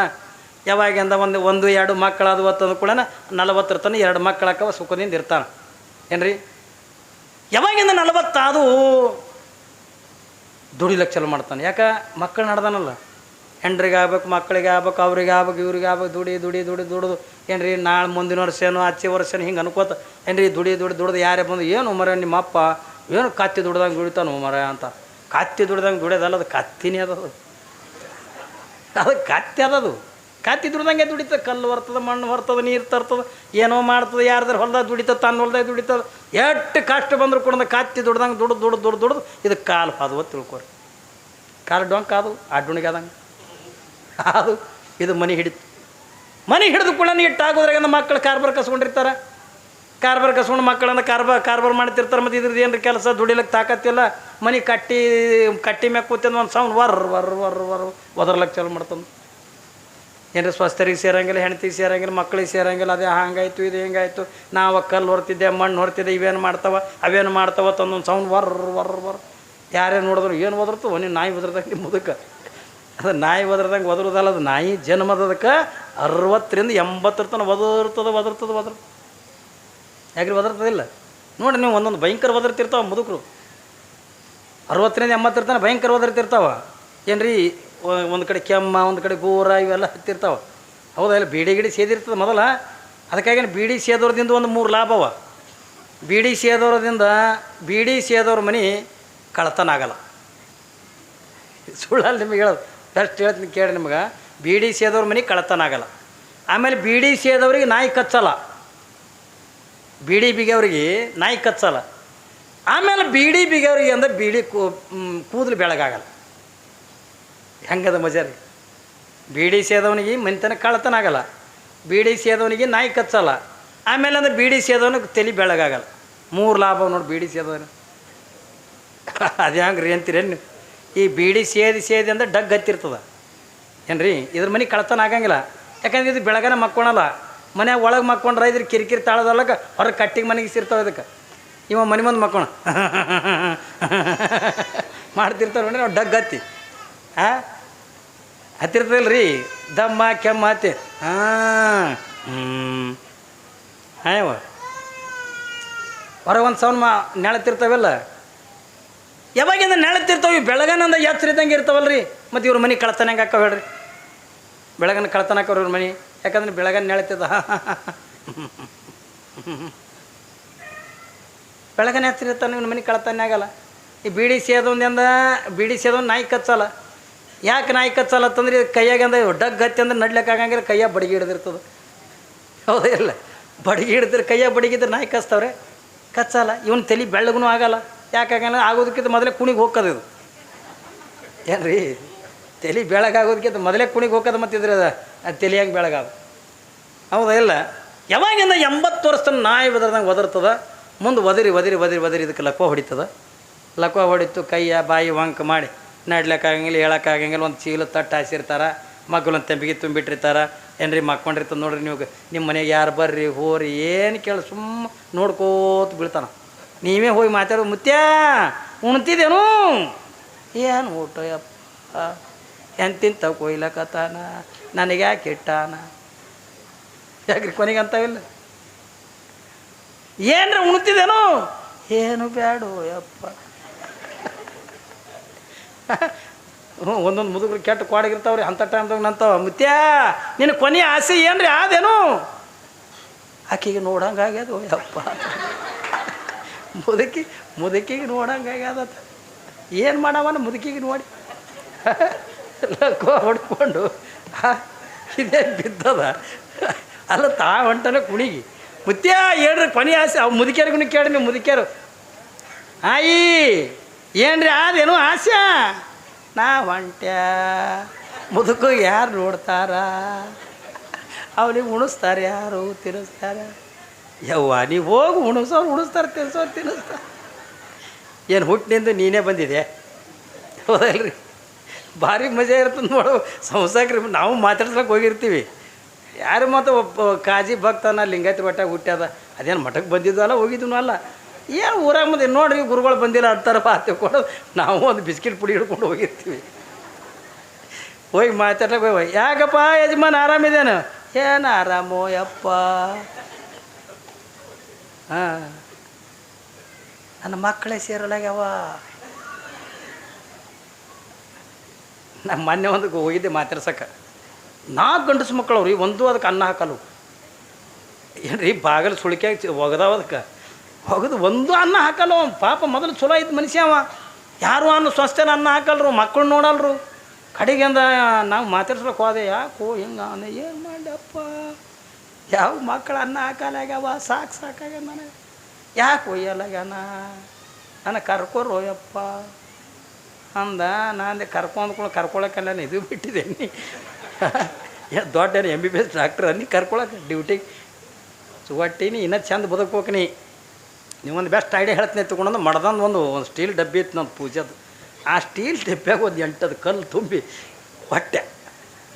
ಯಾವಾಗಿಂದ ಒಂದು ಒಂದು, ಎರಡು ಮಕ್ಕಳಾದವು ಅಂತಂದು ಕೂಡ ನಲವತ್ತರ ತನಕ ಎರಡು ಮಕ್ಕಳಾಕವ ಸುಖದಿಂದ ಇರ್ತಾನ. ಏನ್ರಿ? ಯಾವಾಗಿಂದ ನಲವತ್ತಾದು ದುಡಿಲಕ್ಕೆ ಚಲೋ ಮಾಡ್ತಾನೆ. ಯಾಕೆ? ಮಕ್ಕಳು ನಡ್ದಾನಲ್ಲ ಹೆಂಡ್ರಿಗೆ ಆಗ್ಬೇಕು, ಮಕ್ಕಳಿಗೆ ಆಗ್ಬೇಕು, ಅವ್ರಿಗೆ ಆಗ್ಬೇಕು, ಇವ್ರಿಗೆ ಆಗ್ಬೇಕು, ದುಡಿ ದುಡಿ ದುಡಿ, ದುಡಿದು. ಏನ್ರಿ, ನಾಳೆ ಮುಂದಿನ ವರ್ಷ ಏನೋ ಆಚೆ ವರ್ಷ ಹಿಂಗೆ ಅನ್ಕೋತ, ಏನ್ರಿ, ದುಡಿ ದುಡಿ, ದುಡ್ದು, ಯಾರೇ ಬಂದು, ಏನು ಮರ ನಿಮ್ಮ ಅಪ್ಪ ಏನು ಕತ್ತಿ ದುಡ್ದಂಗೆ ದುಡಿತಾನು ಮರ ಅಂತ. ಕತ್ತಿ ದುಡ್ದಂಗೆ ದುಡಿಯೋದಲ್ಲ, ಅದು ಕತ್ತಿನೇ ಅದದು ಅದು ಕತ್ತಿ ಅದದು ಕತ್ತಿ ದುಡ್ದಂಗೆ ದುಡಿತದೆ, ಕಲ್ಲು ಬರ್ತದೆ, ಮಣ್ಣು ಬರ್ತದೆ, ನೀರು ತರ್ತದೆ, ಏನೋ ಮಾಡ್ತದೆ, ಯಾರ್ದಾರು ಹೊಲ್ದಾಗ ದುಡಿತದೆ, ತನ್ನ ಹೊಲ್ದಾಗ ದುಡಿತದೆ. ಎಷ್ಟು ಕಷ್ಟ ಬಂದರೂ ಕೂಡ ಕತ್ತಿ ದುಡ್ದಂಗೆ ದುಡ್ದು ದುಡ್ದು ದುಡ್ದು ದುಡ್ದು. ಇದು ಕಾಲು ಪಾದವ ತಿಳ್ಕೊರಿ. ಕಾಲು ಡೊಂಕ ಅದು ಡೊಣಿಗೆ ಆದಂಗೆ. ಅದು ಇದು ಮನೆ ಹಿಡಿತು. ಮನೆ ಹಿಡಿದು ಕೂಡ ಇಟ್ಟಾಗೋದ್ರಾಗ ಮಕ್ಕಳು ಕಾರ್ಬಾರ್ ಕಸ್ಕೊಂಡಿರ್ತಾರೆ. ಕಾರ್ಬಾರ್ ಕಸ್ಕೊಂಡು ಮಕ್ಕಳನ್ನು ಕಾರ್ಬಾರ್ ಕಾರ್ಬಾರ್ ಮಾಡ್ತಿರ್ತಾರೆ ಮತ್ತು ಇದ್ರದ್ದು ಏನ್ರ ಕೆಲಸ? ದುಡಿಲಕ್ಕೆ ತಾಕತ್ತಿಲ್ಲ. ಮನೆ ಕಟ್ಟಿ ಕಟ್ಟಿ ಮ್ಯಾಗ ಕೂತಿಂದ ಒಂದು ಸೌಂಡ್ ವರ್ ವರ್ ವರ್ ವರ್ ಒದರ್ಲಕ್ಕೆ ಚಾಲು ಮಾಡ್ತಂದು. ಏನ್ರ ಸ್ವಸ್ಥರಿಗೆ ಸೇರಂಗಿಲ್ಲ ಹೆಣ್ತಿಗೆ ಸೇರಂಗಿಲ್ಲ ಮಕ್ಕಳಿಗೆ ಸೇರಂಗಿಲ್ಲ, ಅದೇ ಹಂಗಾಯ್ತು, ಇದು ಹೆಂಗಾಯ್ತು. ನಾವು ಕಲ್ಲು ಹೊರ್ತಿದ್ದೆ, ಮಣ್ಣು ಹೊರ್ತಿದ್ದೆ, ಇವೇನು ಮಾಡ್ತಾವ, ಅವೇನು ಮಾಡ್ತಾವ ತಂದೊಂದು ಸೌಂಡ್ ವರ್ ವರ್ ವರ್. ಯಾರ್ಯಾರು ನೋಡಿದ್ರು ಏನು ಒದರ್ತು ನೀನು ನಾಯಿ ಒದರ್ದಂಗೆ ಮುದುಕ. ಅದು ನಾಯಿ ಒದರ್ದಂಗೆ ಒದರೋದಲ್ಲ, ಅದು ನಾಯಿ ಜನ್ಮದದಕ್ಕೆ ಅರವತ್ತರಿಂದ ಎಂಬತ್ತರ ತನಕ ಒದರ್ತದೆ ಒದರ್ತದೆ ಒದರ್ ಯಾಕ್ರಿ ಒದರ್ತದಿಲ್ಲ ನೋಡಿ ನೀವು ಒಂದೊಂದು ಭಯಂಕರ ಒದರ್ತಿರ್ತಾವ ಮುದುಕರು. ಅರವತ್ತರಿಂದ ಎಂಬತ್ತರ ತನಕ ಭಯಂಕರ ಒದರ್ತಿರ್ತಾವ ರೀ ಒಂದು ಕಡೆ ಕೆಮ್ಮ, ಒಂದು ಕಡೆ ಗೋರ, ಇವೆಲ್ಲ ಹತ್ತಿರ್ತಾವ. ಹೌದಾ, ಇಲ್ಲ ಬೀಡಿ ಗಿಡಿ ಸೇದಿರ್ತದೆ ಮೊದಲ? ಅದಕ್ಕಾಗಿ ಬೀಡಿ ಸೇದೋರ್ದಿಂದ ಒಂದು ಮೂರು ಲಾಭವ. ಬೀಡಿ ಸೇದೋರದಿಂದ, ಬೀಡಿ ಸೇದೋರ ಮನೆ ಕಳ್ತನ ಆಗಲ್ಲ. ಸುಳ್ಳಲ್ಲಿ ನಿಮಗೆ ಹೇಳೋದು. ಬೆಸ್ಟ್ ಹೇಳ್ತೀನಿ ಕೇಳಿ ನಿಮ್ಗೆ. ಬೀಡಿ ಸೇದವ್ರ ಮನೆ ಕಳತನ ಆಗಲ್ಲ. ಆಮೇಲೆ ಬೀಡಿ ಸೇದವ್ರಿಗೆ ನಾಯಿ ಕಚ್ಚಲ್ಲ. ಬೀಡಿ ಬಿಗಿಯವ್ರಿಗೆ ನಾಯಿ ಕಚ್ಚಲ್ಲ. ಆಮೇಲೆ ಬೀಡಿ ಅಂದರೆ ಅಂದ್ರೆ ಬೀಡಿ ಕೂ ಕೂದಲು ಬೆಳಗಾಗಲ್ಲ. ಹೆಂಗದ ಮಜಾರಿ ಬಿ ಬೀಡಿ ಸೇದವನಿಗೆ ಮನೆತನ ಕಳತನ ಆಗಲ್ಲ. ಬೀಡಿ ಸೇದವನಿಗೆ ನಾಯಿ ಕಚ್ಚಲ್ಲ. ಆಮೇಲೆ ಅಂದ್ರೆ ಬೀಡಿ ಆದವನಿಗೆ ತಲೆ ಬೆಳಗಾಗಲ್ಲ. ಮೂರು ಲಾಭ ನೋಡಿ ಬೀಡಿ ಸೇದವನು ಅದು ಹೆಂಗೆ ರೀ ಅಂತೀರೇನು ಈ ಬೀಡಿ ಸೇದಿ ಸೇದಿ ಅಂದ್ರೆ ಡಗ್ ಹತ್ತಿರ್ತದ. ಏನು ರೀ ಇದ್ರ ಮನೆ ಕಳ್ತನ ಆಗಂಗಿಲ್ಲ. ಯಾಕಂದ್ರೆ ಇದು ಬೆಳಗನ ಮಕ್ಕೊಳಲ್ಲ. ಮನ್ಯಾಗ ಒಳಗೆ ಮಕ್ಕೊಂಡ್ರೆ ಇದ್ರ ಕಿರಿಕಿರಿ ತಾಳದಲ್ಲಕ ಹೊರಗೆ ಕಟ್ಟಿಗೆ ಮನೆಗೆ ಸಿರ್ತಾವೆ ಇದಕ್ಕೆ. ಇವ ಮನೆ ಮುಂದೆ ಮಕ್ಕೋಣ ಮಾಡ್ತಿರ್ತಾವೆ ನೋಡಿ ನಾವು ಡಗ್ ಹತ್ತಿ. ಹಾಂ ಹತ್ತಿರ್ತದಲ್ಲ ರೀ ದಮ್ಮ, ಕೆಮ್ಮ ಹತ್ತಿ. ಹಾಂ ಹಾಯವ ಹೊರಗೆ ಒಂದು ಸೌಂಡ್ ಮಾ ನೆಳತಿರ್ತಾವಲ್ಲ. ಯಾವಾಗಿಂದ ನೆಳತಿರ್ತಾವೆ ಬೆಳಗನಂದ ಯತ್ರ ಇದ್ದಂಗೆ ಇರ್ತಾವಲ್ಲ ರೀ ಮತ್ತು ಇವ್ರ ಮನೆ ಕಳ್ತನ ಹೆಂಗೆ ಹಾಕೋ ಹೇಳ್ರಿ? ಬೆಳಗನ ಕಳ್ತನ ಹಾಕೋರು ಇವ್ರ ಮನೆ. ಯಾಕಂದ್ರೆ ಬೆಳಗನ ನೆಳತಿದ್ದ. ಬೆಳಗನ ಇರ್ತಾನೆ ಇವ್ನ ಮನೆ ಕಳ್ತನ ಆಗಲ್ಲ. ಈ ಬೀಡಿ ಸೇದೊಂದಿಂದ ಬೀಡಿ ಸೇದೊಂದು ನಾಯಿ ಕಚ್ಚಲ್ಲ. ಯಾಕೆ ನಾಯಿ ಕಚ್ಚಲ್ಲ ಅಂತಂದ್ರೆ ಕೈಯಾಗ ಅಂದ್ರೆ ಡಗ್ ಹತ್ತಿ ಅಂದ್ರೆ ನಡ್ಲಕ್ಕೆ ಆಗಂಗಿಲ್ಲ, ಕೈಯಾಗ ಬಡಿಗೆ ಹಿಡ್ದಿರ್ತದೆ. ಹೌದಿಲ್ಲ ಬಡಿಗೆ ಹಿಡಿದ್ರೆ ಕೈಯಾಗ ಬಡಿಗಿದ್ರೆ ನಾಯಿ ಕಚ್ತಾವ್ರೆ? ಕಚ್ಚಲ್ಲ. ಇವನ್ ತಲೆ ಬೆಳ್ಳಗೂ ಆಗಲ್ಲ. ಯಾಕಾಗಲ್ಲ ಆಗೋದಕ್ಕಿಂತ ಮೊದಲೇ ಕುಣಿಗೆ ಹೋಗ್ಕದ ಇದು. ಏನು ರೀ ತಲೆ ಬೆಳಗಾಗೋದಕ್ಕಿಂತ ಮೊದಲೇ ಕುಣಿಗೆ ಹೋಗೋದು ಮತ್ತಿದ್ರೆ ಅದು ಅದು ತಲೆ ಹೆಂಗೆ ಬೆಳಗಾದ. ಹೌದಾ ಇಲ್ಲ? ಯಾವಾಗಿಂದ ಎಂಬತ್ತು ವರ್ಷದ ನಾಯಿ ಬದರ್ದಂಗೆ ಒದರ್ತದ, ಮುಂದೆ ಒದರಿ ಒದರಿ ಒದರಿ ಒದರಿ ಇದಕ್ಕೆ ಲಕ್ವ ಹೊಡಿತದ. ಲಕ್ವ ಹೊಡಿತು ಕೈಯ, ಬಾಯಿ, ವಂಕ ಮಾಡಿ ನಡ್ಲಕ್ಕಾಗಂಗಿಲ್ಲ, ಹೇಳೋಕ್ಕಾಗಂಗಿಲ್ಲ, ಒಂದು ಚೀಲ ತಟ್ಟು ಹಾಸಿರ್ತಾರ ಒಂದು ತೆಂಬಿಗೆ ತುಂಬಿಟ್ಟಿರ್ತಾರ. ಏನ್ರಿ ಮಕ್ಕೊಂಡಿರ್ತದೆ ನೋಡ್ರಿ ನೀವು ನಿಮ್ಮ ಮನೆಗೆ ಯಾರು ಬರ್ರಿ, ಹೋರಿ, ಏನು ಕೇಳಿ ಸುಮ್ಮ ನೋಡ್ಕೋತ ಬೀಳ್ತಾನ. ನೀವೇ ಹೋಗಿ ಮಾತಾಡೋ ಮುತ್ಯ. ಉಣ್ತಿದ್ದೇನು? ಏನು ಊಟ ಯಪ್ಪ. ಎಂತಿಂತ ಕೊಯ್ಲಕತ್ತಾನ? ನನಗೆ ಯಾಕೆ ಇಟ್ಟಾನ ಯಾಕ್ರಿ ಕೊನೆಗೆ ಅಂತಾವಿಲ್ಲ ಏನ್ರ ಉಣ್ತಿದ್ದೇನು? ಏನು ಬ್ಯಾಡು ಯಪ್ಪ. ಹ್ಞೂ ಒಂದೊಂದು ಮುದುಗರು ಕೆಟ್ಟ ಕೊಡಗಿರ್ತಾವ್ರಿ ಅಂಥ ಟೈಮ್ದಾಗ ನಂತವ. ಮುತ್ಯ ನಿನ್ನ ಕೊನೆ ಆಸೆ ಏನ್ರಿ? ಆದೇನು? ಆಕೆಗೆ ನೋಡಂಗಾಗ್ಯದು ಯಪ್ಪ. ಮುದುಕಿ, ಮುದುಕಿಗೆ ನೋಡಂಗಾಗ್ಯದ ಏನು ಮಾಡವನ ಮುದುಕಿಗೆ ನೋಡಿ. ಲಕ್ಕೋ ಹೊಡ್ಕೊಂಡು ಇದೇ ಬಿದ್ದದ. ಅಲ್ಲ ತಾ ಹೊಂಟನ ಕುಣಿಗಿ. ಮುತ್ಯ, ಹೇಳ್ರಿ, ಕೊನೆ ಆಸೆ. ಅವು ಮುದುಕಿಯರಿಗೂ ಕೇಳಿ ನೀವು, ಮುದುಕಿಯರು. ಆಯಿ, ಏನ್ರಿ ಆದೇನು ಆಸೆ? ನಾ ಹೊಂಟ್ಯ. ಮುದುಕು ಯಾರು ನೋಡ್ತಾರ? ಅವನಿಗೆ ಉಣಿಸ್ತಾರೆ ಯಾರು, ತಿನ್ನಿಸ್ತಾರೆ? ಯವ್ವ ನೀವು ಹೋಗಿ ಉಣಿಸೋರು ಉಣಿಸ್ತಾರೆ ತಿನ್ಸೋರು ತಿನ್ನಿಸ್ತಾರೆ ಏನು ಹುಟ್ಟಿನಿಂದ ನೀನೇ ಬಂದಿದೆ ಹೌದಲ್ರಿ. ಭಾರಿ ಮಜಾ ಇರ್ತದೆ ನೋಡು. ಸಂಸಾಕ್ರಿ, ನಾವು ಮಾತಾಡ್ಸ್ಲಕ್ಕೆ ಹೋಗಿರ್ತೀವಿ. ಯಾರು ಮತ್ತು ಒಬ್ಬ ಕಾಜಿ ಭಕ್ತನ ಲಿಂಗಾಯತ ಮಠ ಹುಟ್ಟ್ಯದ? ಅದೇನು ಮಠಕ್ಕೆ ಬಂದಿದ್ದಲ್ಲ ಹೋಗಿದ್ವು ಅಲ್ಲ. ಏನು ಊರಾಗ ಮುಂದೆ ನೋಡ್ರಿ, ಗುರುಗಳು ಬಂದಿಲ್ಲ ಅಂತಾರಪ್ಪ ಕೊಡೋದು ನಾವು ಒಂದು ಬಿಸ್ಕಿಟ್ ಪುಡಿ ಹಿಡ್ಕೊಂಡು ಹೋಗಿರ್ತೀವಿ. ಹೋಗಿ ಮಾತಾಡ್ಲಕ್ಕೆ ಯಾಕಪ್ಪ ಯಜಮಾನ್ ಆರಾಮಿದೇನು? ಏನು ಆರಾಮೋ ಯಪ್ಪ. ಹಾಂ. ನನ್ನ ಮಕ್ಕಳೇ ಸೇರಲಾಗ್ಯಾವ ನಮ್ಮ ಮೊನ್ನೆ ಒಂದು ಹೋಗಿದ್ದೆ ಮಾತಾಡ್ಸಕ್ಕೆ. ನಾಲ್ಕು ಗಂಡಸು ಮಕ್ಕಳು ಅವ್ರಿ ಒಂದು ಅದಕ್ಕೆ ಅನ್ನ ಹಾಕಲು ಏನ್ರಿ, ಬಾಗಲು ಸುಳಿಕೆ ಒಗದಾವ ಅದಕ್ಕೆ. ಒಗದು ಒಂದು ಅನ್ನ ಹಾಕಲ್ಲ ಪಾಪ ಮೊದಲು ಚಲೋ ಐತೆ ಮನುಷ್ಯ ಅವ. ಯಾರು ಅನ್ನ ಸ್ವಸ್ಥನ ಅನ್ನ ಹಾಕಲ್ರು ಮಕ್ಕಳು ನೋಡಲ್ರು. ಕಡೆಗೆ ಅಂದ ನಾವು ಮಾತಾಡ್ಸ್ಬೇಕು ಹೋದೆ, ಯಾಕೋ ಹಿಂಗೆ ಏನು ಮಾಡಪ್ಪ ಯಾವ ಮಕ್ಕಳು ಅನ್ನ ಹಾಕಲಾಗ್ಯಾವ ಸಾಕು ಸಾಕಾಗ ನನಗೆ. ಯಾಕೆ ಒಯ್ಯಲಾಗ್ಯಾನ? ನನ್ನ ಕರ್ಕೋರು ಯಪ್ಪ ಅಂದ, ನಾನು ಕರ್ಕೊಂಡ್ಕೊಂಡು ನಾನು ಇದು ಬಿಟ್ಟಿದ್ದೇನೆ ದೊಡ್ಡ M B B S doctor ಅನ್ನಿ ಕರ್ಕೊಳಕ್ಕೆ ಡ್ಯೂಟಿಗೆ ಸುಗಟ್ಟಿನಿ ಇನ್ನೂ ಚೆಂದ ಬದುಕ್ಬೇಕು ನೀ. ನೀವೊಂದು ಬೆಸ್ಟ್ ಐಡಿಯಾ ಹೇಳ್ತೀನಿ ತೊಗೊಂಡು ಮಡ್ದಂದು ಒಂದು ಒಂದು ಸ್ಟೀಲ್ ಡಬ್ಬಿ ಇತ್ತು ನನ್ನ ಪೂಜೆದು ಆ ಸ್ಟೀಲ್ ಡಬ್ಬಿಯಾಗ ಒಂದು ಎಂಟದು ಕಲ್ಲು ತುಂಬಿ ಹೊಟ್ಟೆ.